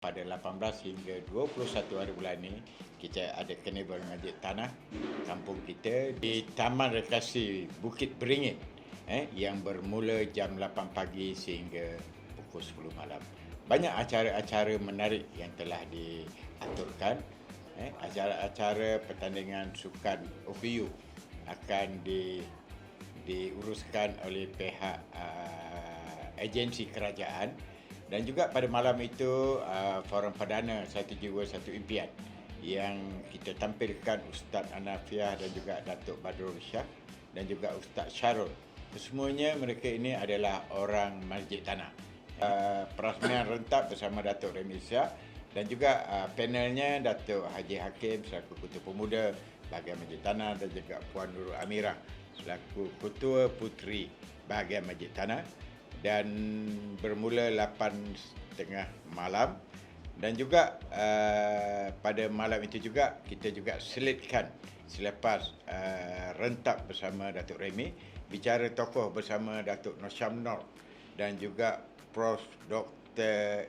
pada 18 hingga 21 hari bulan ni kita ada karnival Masjid Tanah kampung kita di Taman Rekreasi Bukit Beringin eh yang bermula jam 8 pagi sehingga pukul 10 malam. Banyak acara-acara menarik yang telah diaturkan eh acara-acara pertandingan sukan OPU akan di diuruskan oleh pihak uh, agensi kerajaan dan juga pada malam itu uh, forum perdana satu jiwa satu impian yang kita tampilkan Ustaz Anafiah dan juga Datuk Badrul Syah dan juga Ustaz Syarul. Kesemuanya mereka ini adalah orang Masjid Tanah. Uh, perasmian rentap bersama Datuk Remy Syah dan juga uh, panelnya Datuk Haji Hakim selaku Ketua Pemuda bahagian Masjid Tanah dan juga Puan Nurul Amirah selaku Ketua Puteri bahagian Masjid Tanah dan bermula 8.30 malam. Dan juga uh, pada malam itu juga kita juga selitkan selepas uh, rentap bersama Datuk Remy bicara tokoh bersama Datuk Nur Syamnor dan juga Prof. Dr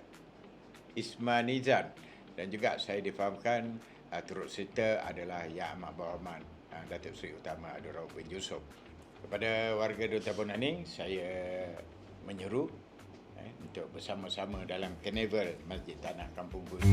Isman Nizan dan juga saya difahamkan uh, turut serta adalah Yang Amat Berhormat uh, Datuk Seri Utama Abdul Rauf bin Yusof. Kepada warga Dota Bonani, saya menyeru eh, untuk bersama-sama dalam karnival Masjid Tanah Kampung Bumi.